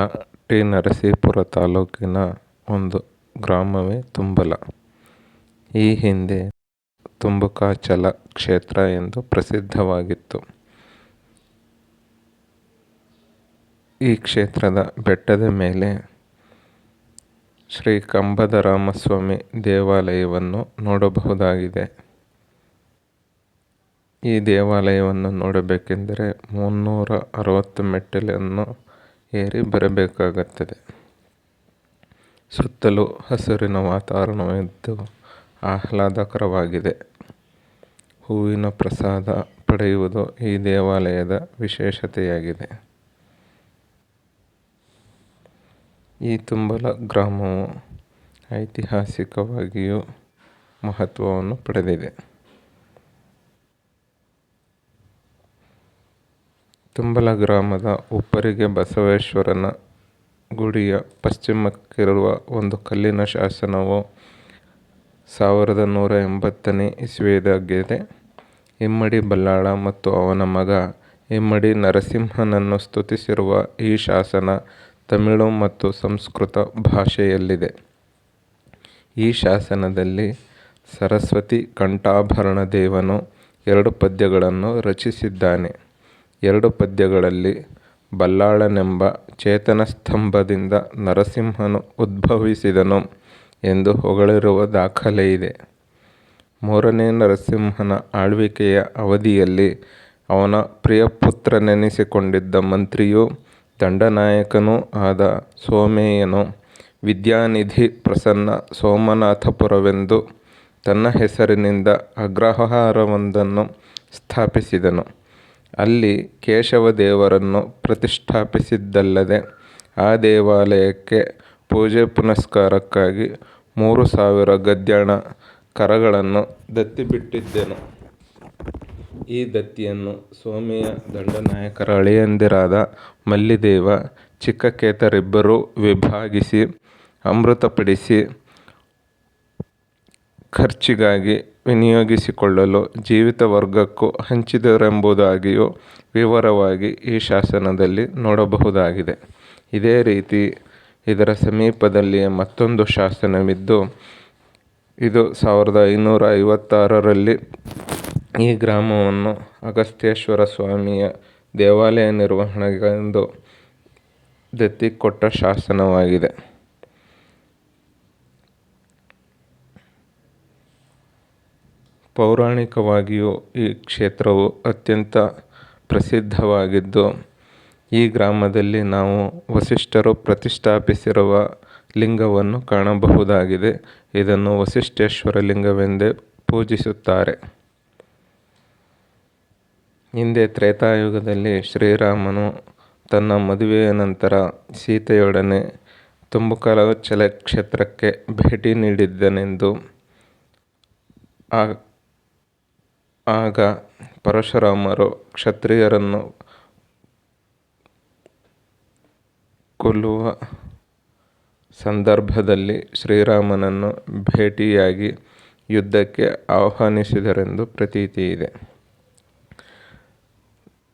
ತುಂಬಲ T Narasipura ತಾಲೂಕಿನ ಒಂದು ಗ್ರಾಮವೇ ತುಂಬಲ. ಈ ಹಿಂದೆ ತುಂಬುಕಾಚಲ ಕ್ಷೇತ್ರ ಎಂದು ಪ್ರಸಿದ್ಧವಾಗಿತ್ತು. ಈ ಕ್ಷೇತ್ರದ ಬೆಟ್ಟದ ಮೇಲೆ ಶ್ರೀ ಕಂಬದರಾಮಸ್ವಾಮಿ ದೇವಾಲಯವನ್ನು ನೋಡಬಹುದಾಗಿದೆ. ಈ ದೇವಾಲಯವನ್ನು ನೋಡಬೇಕೆಂದರೆ ಮುನ್ನೂರ ಅರವತ್ತು ಮೆಟ್ಟಿಲನ್ನು ಏರಿ ಬರಬೇಕಾಗುತ್ತದೆ. ಸುತ್ತಲೂ ಹಸಿರಿನ ವಾತಾವರಣವಿದ್ದು ಆಹ್ಲಾದಕರವಾಗಿದೆ. ಹೂವಿನ ಪ್ರಸಾದ ಪಡೆಯುವುದು ಈ ದೇವಾಲಯದ ವಿಶೇಷತೆಯಾಗಿದೆ. ಈ ತುಂಬಲ ಗ್ರಾಮವು ಐತಿಹಾಸಿಕವಾಗಿಯೂ ಮಹತ್ವವನ್ನು ಪಡೆದಿದೆ. ತುಂಬಲ ಗ್ರಾಮದ ಉಪ್ಪರಿಗೆ ಬಸವೇಶ್ವರನ ಗುಡಿಯ ಪಶ್ಚಿಮಕ್ಕಿರುವ ಒಂದು ಕಲ್ಲಿನ ಶಾಸನವು ಸಾವಿರದ ನೂರ ಎಂಬತ್ತನೇ ಇಸವಿಯದಾಗಿದೆ. ಇಮ್ಮಡಿ ಬಲ್ಲಾಳ ಮತ್ತು ಅವನ ಮಗ ಇಮ್ಮಡಿ ನರಸಿಂಹನನ್ನು ಸ್ತುತಿಸಿರುವ ಈ ಶಾಸನ ತಮಿಳು ಮತ್ತು ಸಂಸ್ಕೃತ ಭಾಷೆಯಲ್ಲಿದೆ. ಈ ಶಾಸನದಲ್ಲಿ ಸರಸ್ವತಿ ಕಂಠಾಭರಣ ದೇವನು ಎರಡು ಪದ್ಯಗಳನ್ನು ರಚಿಸಿದ್ದಾನೆ. ಎರಡು ಪದ್ಯಗಳಲ್ಲಿ ಬಲ್ಲಾಳನೆಂಬ ಚೇತನ ಸ್ತಂಭದಿಂದ ನರಸಿಂಹನು ಉದ್ಭವಿಸಿದನು ಎಂದು ಹೊಗಳಿರುವ ದಾಖಲೆಯಿದೆ ಮೂರನೇ ನರಸಿಂಹನ ಆಳ್ವಿಕೆಯ ಅವಧಿಯಲ್ಲಿ ಅವನ ಪ್ರಿಯಪುತ್ರನೆನಿಸಿಕೊಂಡಿದ್ದ ಮಂತ್ರಿಯೂ ದಂಡನಾಯಕನೂ ಆದ ಸೋಮೇಯನು ವಿದ್ಯಾನಿಧಿ ಪ್ರಸನ್ನ ಸೋಮನಾಥಪುರವೆಂದು ತನ್ನ ಹೆಸರಿನಿಂದ ಅಗ್ರಹಾರವೊಂದನ್ನು ಸ್ಥಾಪಿಸಿದನು. ಅಲ್ಲಿ ಕೇಶವ ದೇವರನ್ನು ಪ್ರತಿಷ್ಠಾಪಿಸಿದ್ದಲ್ಲದೆ ಆ ದೇವಾಲಯಕ್ಕೆ ಪೂಜೆ ಪುನಸ್ಕಾರಕ್ಕಾಗಿ ಮೂರು ಸಾವಿರ ಗದ್ಯಾಣ ಕರಗಳನ್ನು ದತ್ತಿಬಿಟ್ಟಿದ್ದನು. ಈ ದತ್ತಿಯನ್ನು ಸೋಮಿಯ ದಂಡನಾಯಕರ ಅಳಿಯಂದಿರಾದ ಮಲ್ಲಿದೇವ ಚಿಕ್ಕಕೇತರಿಬ್ಬರೂ ವಿಭಾಗಿಸಿ ಅಮೃತಪಡಿಸಿ ಖರ್ಚಿಗಾಗಿ ವಿನಿಯೋಗಿಸಿಕೊಳ್ಳಲು ಜೀವಿತ ವರ್ಗಕ್ಕೂ ಹಂಚಿದರೆಂಬುದಾಗಿಯೂ ವಿವರವಾಗಿ ಈ ಶಾಸನದಲ್ಲಿ ನೋಡಬಹುದಾಗಿದೆ. ಇದೇ ರೀತಿ ಇದರ ಸಮೀಪದಲ್ಲಿಯೇ ಮತ್ತೊಂದು ಶಾಸನವಿದ್ದು, ಇದು ಸಾವಿರದ ಐನೂರ ಐವತ್ತಾರರಲ್ಲಿ ಈ ಗ್ರಾಮವನ್ನು ಅಗಸ್ತ್ಯೇಶ್ವರ ಸ್ವಾಮಿಯ ದೇವಾಲಯ ನಿರ್ವಹಣೆಗೆಂದು ದತ್ತಿ ಕೊಟ್ಟ ಶಾಸನವಾಗಿದೆ. ಪೌರಾಣಿಕವಾಗಿಯೂ ಈ ಕ್ಷೇತ್ರವು ಅತ್ಯಂತ ಪ್ರಸಿದ್ಧವಾಗಿದ್ದು, ಈ ಗ್ರಾಮದಲ್ಲಿ ನಾವು ವಸಿಷ್ಠರು ಪ್ರತಿಷ್ಠಾಪಿಸಿರುವ ಲಿಂಗವನ್ನು ಕಾಣಬಹುದಾಗಿದೆ. ಇದನ್ನು ವಸಿಷ್ಠೇಶ್ವರ ಲಿಂಗವೆಂದೇ ಪೂಜಿಸುತ್ತಾರೆ. ಹಿಂದೆ ತ್ರೇತಾಯುಗದಲ್ಲಿ ಶ್ರೀರಾಮನು ತನ್ನ ಮದುವೆಯ ನಂತರ ಸೀತೆಯೊಡನೆ ತುಂಬುಕಲಚಲ ಕ್ಷೇತ್ರಕ್ಕೆ ಭೇಟಿ ನೀಡಿದ್ದನೆಂದು ಆಗ ಪರಶುರಾಮರು ಕ್ಷತ್ರಿಯರನ್ನು ಕೊಲ್ಲುವ ಸಂದರ್ಭದಲ್ಲಿ ಶ್ರೀರಾಮನನ್ನು ಭೇಟಿಯಾಗಿ ಯುದ್ಧಕ್ಕೆ ಆಹ್ವಾನಿಸಿದರೆಂದು ಪ್ರತೀತಿಯಿದೆ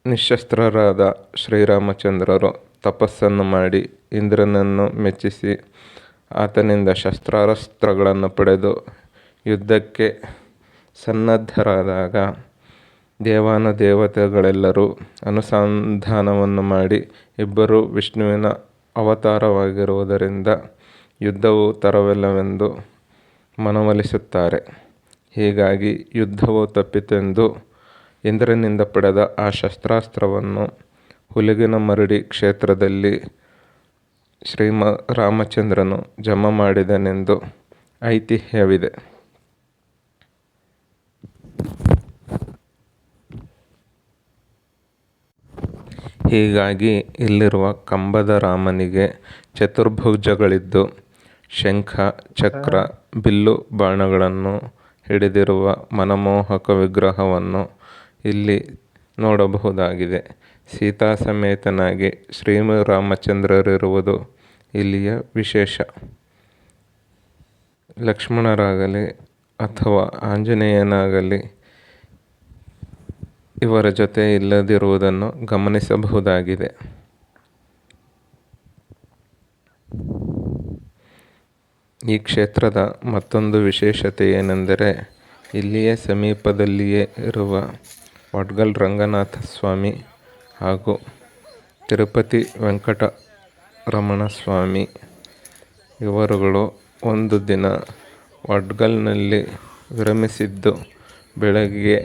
ನಿಶಸ್ತ್ರರಾದ ಶ್ರೀರಾಮಚಂದ್ರರು ತಪಸ್ಸನ್ನು ಮಾಡಿ ಇಂದ್ರನನ್ನು ಮೆಚ್ಚಿಸಿ ಆತನಿಂದ ಶಸ್ತ್ರಾಸ್ತ್ರಗಳನ್ನು ಪಡೆದು ಯುದ್ಧಕ್ಕೆ ಸನ್ನದ್ಧರಾದಾಗ ದೇವಾನ ದೇವತೆಗಳೆಲ್ಲರೂ ಅನುಸಂಧಾನವನ್ನು ಮಾಡಿ ಇಬ್ಬರೂ ವಿಷ್ಣುವಿನ ಅವತಾರವಾಗಿರುವುದರಿಂದ ಯುದ್ಧವು ತರವಿಲ್ಲವೆಂದು ಮನವೊಲಿಸುತ್ತಾರೆ. ಹೀಗಾಗಿ ಯುದ್ಧವು ತಪ್ಪಿತೆಂದು ಇಂದ್ರನಿಂದ ಪಡೆದ ಆ ಶಸ್ತ್ರಾಸ್ತ್ರವನ್ನು ಹುಲಿಗಿನ ಮರಡಿ ಕ್ಷೇತ್ರದಲ್ಲಿ ಶ್ರೀಮ ರಾಮಚಂದ್ರನು ಜಮ ಮಾಡಿದನೆಂದು ಐತಿಹ್ಯವಿದೆ. ಹೀಗಾಗಿ ಇಲ್ಲಿರುವ ಕಂಬದ ರಾಮನಿಗೆ ಚತುರ್ಭುಜಗಳಿದ್ದು ಶಂಖ, ಚಕ್ರ, ಬಿಲ್ಲು ಬಾಣಗಳನ್ನು ಹಿಡಿದಿರುವ ಮನಮೋಹಕ ವಿಗ್ರಹವನ್ನು ಇಲ್ಲಿ ನೋಡಬಹುದಾಗಿದೆ. ಸೀತಾ ಸೀತಾಸಮೇತನಾಗಿ ಶ್ರೀರಾಮಚಂದ್ರರಿರುವುದು ಇಲ್ಲಿಯ ವಿಶೇಷ. ಲಕ್ಷ್ಮಣರಾಗಲಿ ಅಥವಾ ಆಂಜನೇಯನಾಗಲಿ ಇವರ ಜೊತೆ ಇಲ್ಲದಿರುವುದನ್ನು ಗಮನಿಸಬಹುದಾಗಿದೆ. ಈ ಕ್ಷೇತ್ರದ ಮತ್ತೊಂದು ವಿಶೇಷತೆ ಏನೆಂದರೆ, ಇಲ್ಲಿಯೇ ಸಮೀಪದಲ್ಲಿಯೇ ಇರುವ ವಡ್ಗಲ್ ರಂಗನಾಥ ಸ್ವಾಮಿ ಹಾಗೂ ತಿರುಪತಿ ವೆಂಕಟರಮಣ ಸ್ವಾಮಿ ಇವರುಗಳು ಒಂದು ದಿನ ವಡ್ಗಲ್ನಲ್ಲಿ ವಿರಮಿಸಿದ್ದು ಬೆಳಗ್ಗೆ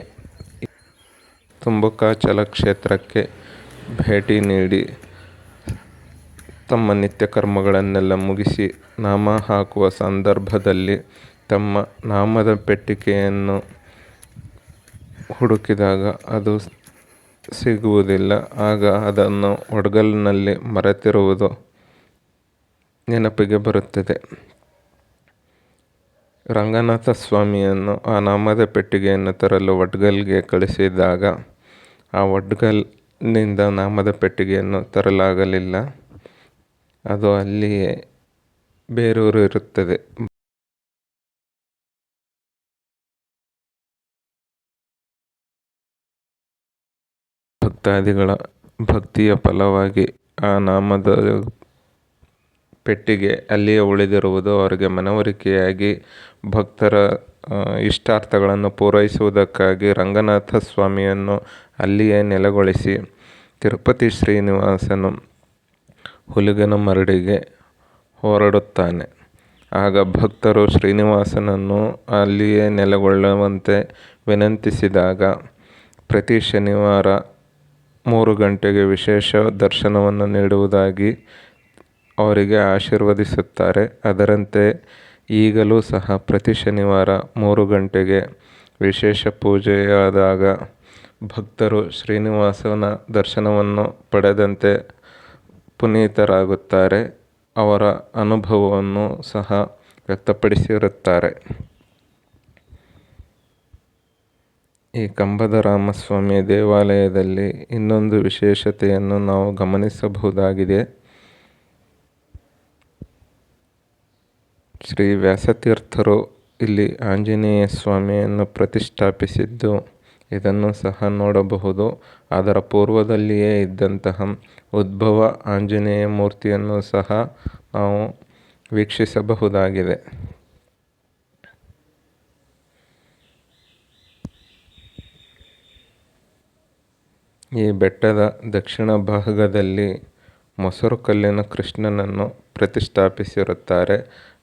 ತುಂಬುಕಾಚಲ ಕ್ಷೇತ್ರಕ್ಕೆ ಭೇಟಿ ನೀಡಿ ತಮ್ಮ ನಿತ್ಯ ಕರ್ಮಗಳನ್ನೆಲ್ಲ ಮುಗಿಸಿ ನಾಮ ಹಾಕುವ ಸಂದರ್ಭದಲ್ಲಿ ತಮ್ಮ ನಾಮದ ಪೆಟ್ಟಿಗೆಯನ್ನು ಹುಡುಕಿದಾಗ ಅದು ಸಿಗುವುದಿಲ್ಲ. ಆಗ ಅದನ್ನು ಒಡ್ಗಲ್ನಲ್ಲಿ ಮರೆತಿರುವುದು ನೆನಪಿಗೆ ಬರುತ್ತದೆ. ರಂಗನಾಥ ಸ್ವಾಮಿಯನ್ನು ಆ ನಾಮದ ಪೆಟ್ಟಿಗೆಯನ್ನು ತರಲು ವಡ್ಗಲ್ಗೆ ಕಳಿಸಿದಾಗ ಆ ವಡ್ಗಲ್ನಿಂದ ನಾಮದ ಪೆಟ್ಟಿಗೆಯನ್ನು ತರಲಾಗಲಿಲ್ಲ. ಅದು ಅಲ್ಲಿಯೇ ಬೇರೂರು ಇರುತ್ತದೆ. ಭಕ್ತಾದಿಗಳ ಭಕ್ತಿಯ ಫಲವಾಗಿ ಆ ನಾಮದ ಪೆಟ್ಟಿಗೆ ಅಲ್ಲಿಯೇ ಉಳಿದಿರುವುದು ಅವರಿಗೆ ಮನವರಿಕೆಯಾಗಿ ಭಕ್ತರ ಇಷ್ಟಾರ್ಥಗಳನ್ನು ಪೂರೈಸುವುದಕ್ಕಾಗಿ ರಂಗನಾಥ ಸ್ವಾಮಿಯನ್ನು ಅಲ್ಲಿಯೇ ನೆಲೆಗೊಳಿಸಿ ತಿರುಪತಿ ಶ್ರೀನಿವಾಸನು ಹುಲಿಗನ ಮರಡಿಗೆ ಹೊರಡುತ್ತಾನೆ. ಆಗ ಭಕ್ತರು ಶ್ರೀನಿವಾಸನನ್ನು ಅಲ್ಲಿಯೇ ನೆಲೆಗೊಳ್ಳುವಂತೆ ವಿನಂತಿಸಿದಾಗ ಪ್ರತಿ ಶನಿವಾರ ಮೂರು ಗಂಟೆಗೆ ವಿಶೇಷ ದರ್ಶನವನ್ನು ನೀಡುವುದಾಗಿ ಅವರಿಗೆ ಆಶೀರ್ವದಿಸುತ್ತಾರೆ. ಅದರಂತೆ ಈಗಲೂ ಸಹ ಪ್ರತಿ ಶನಿವಾರ ಮೂರು ಗಂಟೆಗೆ ವಿಶೇಷ ಪೂಜೆಯಾದಾಗ ಭಕ್ತರು ಶ್ರೀನಿವಾಸನ ದರ್ಶನವನ್ನು ಪಡೆದಂತೆ ಪುನೀತರಾಗುತ್ತಾರೆ. ಅವರ ಅನುಭವವನ್ನು ಸಹ ವ್ಯಕ್ತಪಡಿಸಿರುತ್ತಾರೆ. ಈ ಕಂಬದ ರಾಮಸ್ವಾಮಿ ದೇವಾಲಯದಲ್ಲಿ ಇನ್ನೊಂದು ವಿಶೇಷತೆಯನ್ನು ನಾವು ಗಮನಿಸಬಹುದಾಗಿದೆ. ಶ್ರೀ ವ್ಯಾಸತೀರ್ಥರು ಇಲ್ಲಿ ಆಂಜನೇಯ ಸ್ವಾಮಿಯನ್ನು ಪ್ರತಿಷ್ಠಾಪಿಸಿದ್ದು, ಇದನ್ನು ಸಹ ನೋಡಬಹುದು. ಅದರ ಪೂರ್ವದಲ್ಲಿಯೇ ಇದ್ದಂತಹ ಉದ್ಭವ ಆಂಜನೇಯ ಮೂರ್ತಿಯನ್ನು ಸಹ ನಾವು ವೀಕ್ಷಿಸಬಹುದಾಗಿದೆ. ಈ ಬೆಟ್ಟದ ದಕ್ಷಿಣ ಭಾಗದಲ್ಲಿ ಮೊಸರು ಕಲ್ಲಿನ ಕೃಷ್ಣನನ್ನು ಪ್ರತಿಷ್ಠಾಪಿಸಿರುತ್ತಾರೆ.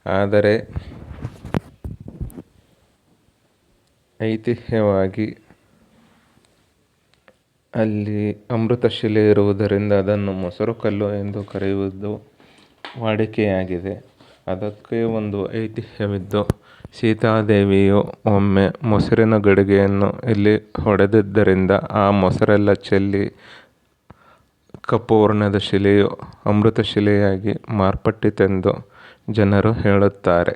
ಆದರೆ ಐತಿಹ್ಯವಾಗಿ ಅಲ್ಲಿ ಅಮೃತಶಿಲೆ ಇರುವುದರಿಂದ ಅದನ್ನು ಮೊಸರು ಕಲ್ಲು ಎಂದು ಕರೆಯುವುದು ವಾಡಿಕೆಯಾಗಿದೆ. ಅದಕ್ಕೆ ಒಂದು ಐತಿಹ್ಯವಿದ್ದು, ಸೀತಾದೇವಿಯು ಒಮ್ಮೆ ಮೊಸರಿನ ಗಡಿಗೆಯನ್ನು ಇಲ್ಲಿ ಹೊಡೆದಿದ್ದರಿಂದ ಆ ಮೊಸರೆಲ್ಲ ಚೆಲ್ಲಿ ಕಪ್ಪು ವರ್ಣದ ಶಿಲೆಯು ಅಮೃತ ಶಿಲೆಯಾಗಿ ಮಾರ್ಪಟ್ಟಿತೆಂದು ಜನರು ಹೇಳುತ್ತಾರೆ.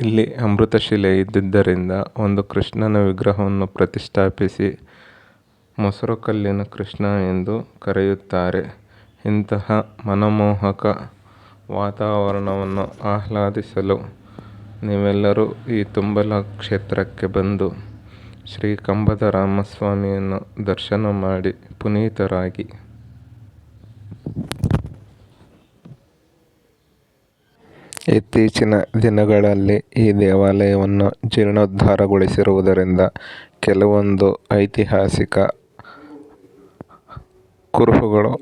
ಇಲ್ಲಿ ಅಮೃತಶಿಲೆ ಇದ್ದಿದ್ದರಿಂದ ಒಂದು ಕೃಷ್ಣನ ವಿಗ್ರಹವನ್ನು ಪ್ರತಿಷ್ಠಾಪಿಸಿ ಮೊಸರು ಕಲ್ಲಿನ ಕೃಷ್ಣ ಎಂದು ಕರೆಯುತ್ತಾರೆ. ಇಂತಹ ಮನಮೋಹಕ ವಾತಾವರಣವನ್ನು ಆಹ್ಲಾದಿಸಲು ನೀವೆಲ್ಲರೂ ಈ ತುಂಬಲ ಕ್ಷೇತ್ರಕ್ಕೆ ಬಂದು ಶ್ರೀ ಕಂಬದ ರಾಮಸ್ವಾಮಿಯನ್ನು ದರ್ಶನ ಮಾಡಿ ಪುನೀತರಾಗಿ ಇತ್ತೀಚಿನ ದಿನಗಳಲ್ಲಿ ಈ ದೇವಾಲಯವನ್ನು ಜೀರ್ಣೋದ್ಧಾರಗೊಳಿಸಿರುವುದರಿಂದ ಕೆಲವೊಂದು ಐತಿಹಾಸಿಕ ಕುರುಹುಗಳು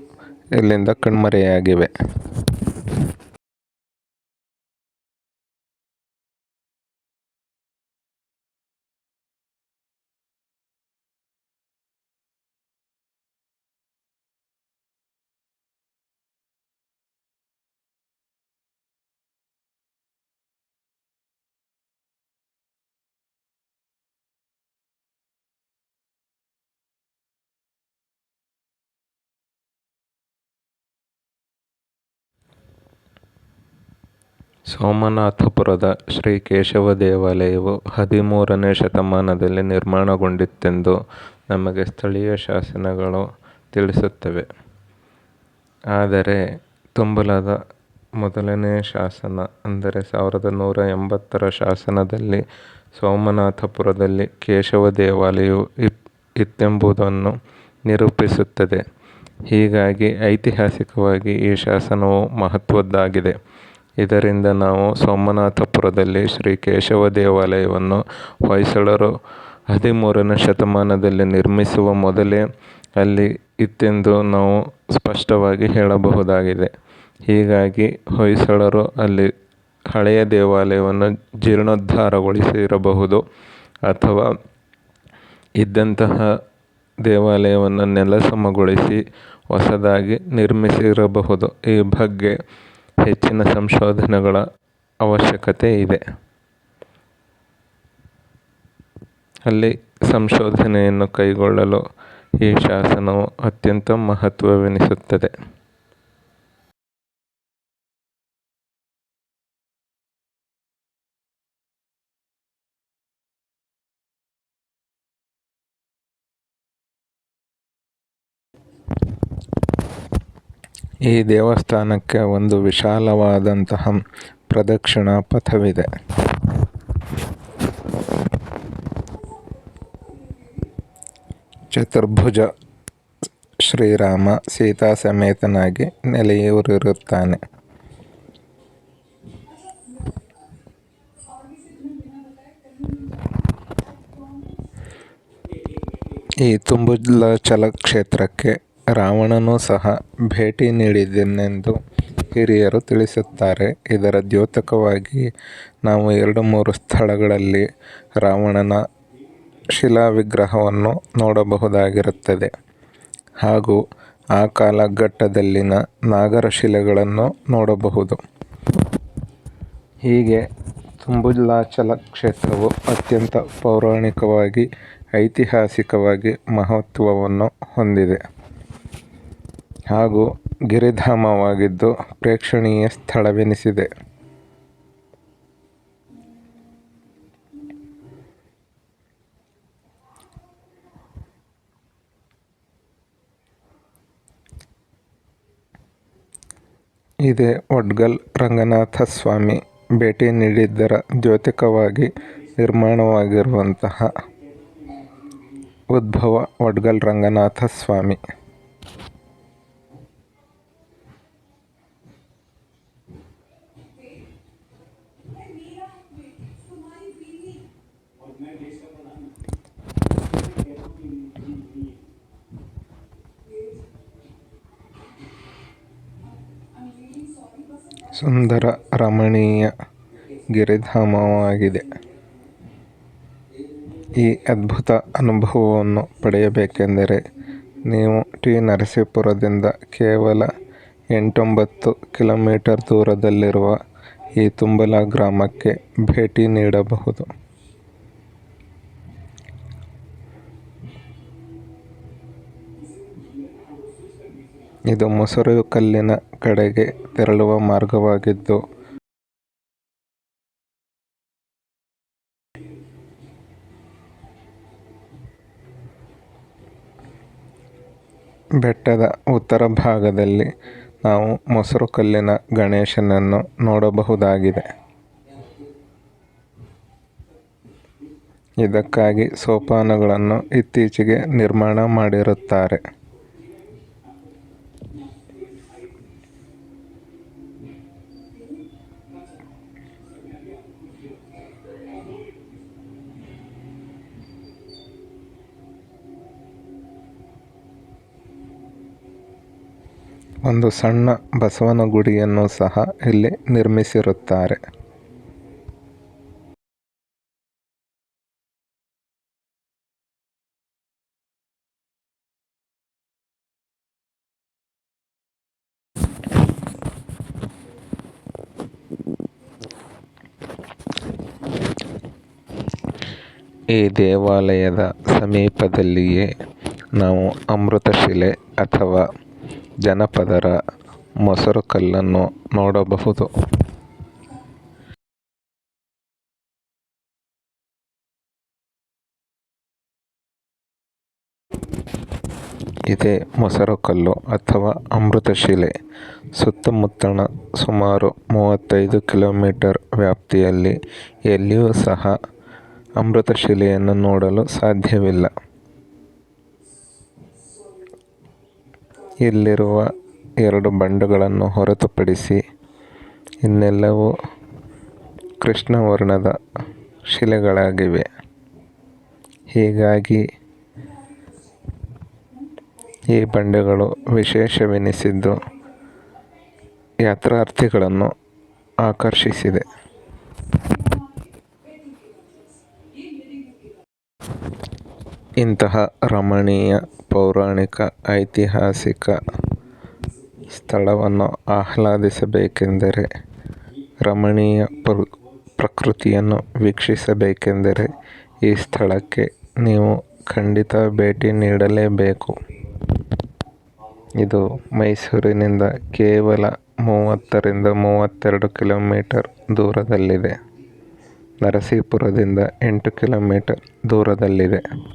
ಇಲ್ಲಿಂದ ಕಣ್ಮರೆಯಾಗಿವೆ. ಸೋಮನಾಥಪುರದ ಶ್ರೀ ಕೇಶವ ದೇವಾಲಯವು ಹದಿಮೂರನೇ ಶತಮಾನದಲ್ಲಿ ನಿರ್ಮಾಣಗೊಂಡಿತ್ತೆಂದು ನಮಗೆ ಸ್ಥಳೀಯ ಶಾಸನಗಳು ತಿಳಿಸುತ್ತವೆ. ಆದರೆ, ತುಂಬಲದ ಮೊದಲನೇ ಶಾಸನ ಅಂದರೆ ಸಾವಿರದ ನೂರ ಎಂಬತ್ತರ ಶಾಸನದಲ್ಲಿ ಸೋಮನಾಥಪುರದಲ್ಲಿ ಕೇಶವ ದೇವಾಲಯವು ಇತ್ತೆಂಬುದನ್ನು ನಿರೂಪಿಸುತ್ತದೆ. ಹೀಗಾಗಿ ಐತಿಹಾಸಿಕವಾಗಿ ಈ ಶಾಸನವು ಮಹತ್ವದ್ದಾಗಿದೆ. ಇದರಿಂದ ನಾವು ಸೋಮನಾಥಪುರದಲ್ಲಿ ಶ್ರೀ ಕೇಶವ ದೇವಾಲಯವನ್ನು ಹೊಯ್ಸಳರು ಹದಿಮೂರನೇ ಶತಮಾನದಲ್ಲಿ ನಿರ್ಮಿಸುವ ಮೊದಲೇ ಅಲ್ಲಿ ಇತ್ತೆಂದು ನಾವು ಸ್ಪಷ್ಟವಾಗಿ ಹೇಳಬಹುದಾಗಿದೆ. ಹೀಗಾಗಿ ಹೊಯ್ಸಳರು ಅಲ್ಲಿ ಹಳೆಯ ದೇವಾಲಯವನ್ನು ಜೀರ್ಣೋದ್ಧಾರಗೊಳಿಸಿರಬಹುದು ಅಥವಾ ಇದ್ದಂತಹ ದೇವಾಲಯವನ್ನು ನೆಲಸಮಗೊಳಿಸಿ ಹೊಸದಾಗಿ ನಿರ್ಮಿಸಿರಬಹುದು. ಈ ಬಗ್ಗೆ ಹೆಚ್ಚಿನ ಸಂಶೋಧನೆಗಳ ಅವಶ್ಯಕತೆ ಇದೆ. ಅಲ್ಲಿ ಸಂಶೋಧನೆಯನ್ನು ಕೈಗೊಳ್ಳಲು ಈ ಶಾಸನವು ಅತ್ಯಂತ ಮಹತ್ವವೆನಿಸುತ್ತದೆ. ಈ ದೇವಸ್ಥಾನಕ್ಕೆ ಒಂದು ವಿಶಾಲವಾದಂತಹ ಪ್ರದಕ್ಷಿಣಾ ಪಥವಿದೆ. ಚತುರ್ಭುಜ ಶ್ರೀರಾಮ ಸೀತಾ ಸಮೇತನಾಗಿ ನೆಲೆಯೂರಿರುತ್ತಾನೆ. ಈ ತುಂಬುಜಲ ಕ್ಷೇತ್ರಕ್ಕೆ ರಾವಣನೂ ಸಹ ಭೇಟಿ ನೀಡಿದನೆಂದು ಹಿರಿಯರು ತಿಳಿಸುತ್ತಾರೆ. ಇದರ ದ್ಯೋತಕವಾಗಿ ನಾವು ಎರಡು ಮೂರು ಸ್ಥಳಗಳಲ್ಲಿ ರಾವಣನ ಶಿಲಾ ವಿಗ್ರಹವನ್ನು ನೋಡಬಹುದಾಗಿರುತ್ತದೆ. ಹಾಗೂ ಆ ಕಾಲಘಟ್ಟದಲ್ಲಿನ ನಾಗರ ಶಿಲೆಗಳನ್ನು ನೋಡಬಹುದು. ಹೀಗೆ ತುಂಬುಲಾಚಲ ಕ್ಷೇತ್ರವು ಅತ್ಯಂತ ಪೌರಾಣಿಕವಾಗಿ, ಐತಿಹಾಸಿಕವಾಗಿ ಮಹತ್ವವನ್ನು ಹೊಂದಿದೆ. ಹಾಗೂ ಗಿರಿಧಾಮವಾಗಿದ್ದು ಪ್ರೇಕ್ಷಣೀಯ ಸ್ಥಳವೆನಿಸಿದೆ. ಇದೇ ಒಡ್ಗಲ್ ರಂಗನಾಥ ಸ್ವಾಮಿ ಭೇಟಿ ನೀಡಿದ್ದರ ದ್ಯೋತಕವಾಗಿ ನಿರ್ಮಾಣವಾಗಿರುವಂತಹ ಉದ್ಭವ ಒಡ್ಗಲ್ ರಂಗನಾಥ ಸ್ವಾಮಿ. ಸುಂದರ ರಮಣೀಯ ಗಿರಿಧಾಮವಾಗಿದೆ. ಈ ಅದ್ಭುತ ಅನುಭವವನ್ನು ಪಡೆಯಬೇಕೆಂದರೆ ನೀವು ಟಿ. ನರಸೀಪುರದಿಂದ ಕೇವಲ ಎಂಟೊಂಬತ್ತು ಕಿಲೋಮೀಟರ್ ದೂರದಲ್ಲಿರುವ ಈ ತುಂಬಲ ಗ್ರಾಮಕ್ಕೆ ಭೇಟಿ ನೀಡಬಹುದು. ಇದು ಕಲ್ಲಿನ ಕಡೆಗೆ ತೆರಳುವ ಮಾರ್ಗವಾಗಿದ್ದು, ಬೆಟ್ಟದ ಉತ್ತರ ಭಾಗದಲ್ಲಿ ನಾವು ಮೊಸರು ಕಲ್ಲಿನ ಗಣೇಶನನ್ನು ನೋಡಬಹುದಾಗಿದೆ. ಇದಕ್ಕಾಗಿ ಸೋಪಾನಗಳನ್ನು ಇತ್ತೀಚೆಗೆ ನಿರ್ಮಾಣ ಮಾಡಿರುತ್ತಾರೆ. ಒಂದು ಸಣ್ಣ ಬಸವನ ಗುಡಿಯನ್ನು ಸಹ ಇಲ್ಲಿ ನಿರ್ಮಿಸಿರುತ್ತಾರೆ. ಈ ದೇವಾಲಯದ ಸಮೀಪದಲ್ಲಿಯೇ ನಾವು ಅಮೃತಶಿಲೆ ಅಥವಾ ಜನಪದರ ಮೊಸರು ಕಲ್ಲನ್ನು ನೋಡಬಹುದು. ಇದೇ ಮೊಸರುಕಲ್ಲು ಅಥವಾ ಅಮೃತಶಿಲೆ. ಸುತ್ತಮುತ್ತಣ ಸುಮಾರು ಮೂವತ್ತೈದು ಕಿಲೋಮೀಟರ್ ವ್ಯಾಪ್ತಿಯಲ್ಲಿ ಎಲ್ಲಿಯೂ ಸಹ ಅಮೃತಶಿಲೆಯನ್ನು ನೋಡಲು ಸಾಧ್ಯವಿಲ್ಲ. ಇಲ್ಲಿರುವ ಎರಡು ಬಂಡುಗಳನ್ನು ಹೊರತುಪಡಿಸಿ ಇನ್ನೆಲ್ಲವೂ ಕೃಷ್ಣವರ್ಣದ ಶಿಲೆಗಳಾಗಿವೆ. ಹೀಗಾಗಿ ಈ ಬಂಡೆಗಳು ವಿಶೇಷವೆನಿಸಿದ್ದು ಯಾತ್ರಾರ್ಥಿಗಳನ್ನು ಆಕರ್ಷಿಸಿದೆ. ಇಂತಹ ರಮಣೀಯ, ಪೌರಾಣಿಕ, ಐತಿಹಾಸಿಕ ಸ್ಥಳವನ್ನು ಆಹ್ಲಾದಿಸಬೇಕೆಂದರೆ, ರಮಣೀಯ ಪ್ರಕೃತಿಯನ್ನು ವೀಕ್ಷಿಸಬೇಕೆಂದರೆ ಈ ಸ್ಥಳಕ್ಕೆ ನೀವು ಖಂಡಿತ ಭೇಟಿ ನೀಡಲೇಬೇಕು. ಇದು ಮೈಸೂರಿನಿಂದ ಕೇವಲ ಮೂವತ್ತರಿಂದ ಮೂವತ್ತೆರಡು ಕಿಲೋಮೀಟರ್ ದೂರದಲ್ಲಿದೆ. ನರಸೀಪುರದಿಂದ ಎಂಟು ಕಿಲೋಮೀಟರ್ ದೂರದಲ್ಲಿದೆ.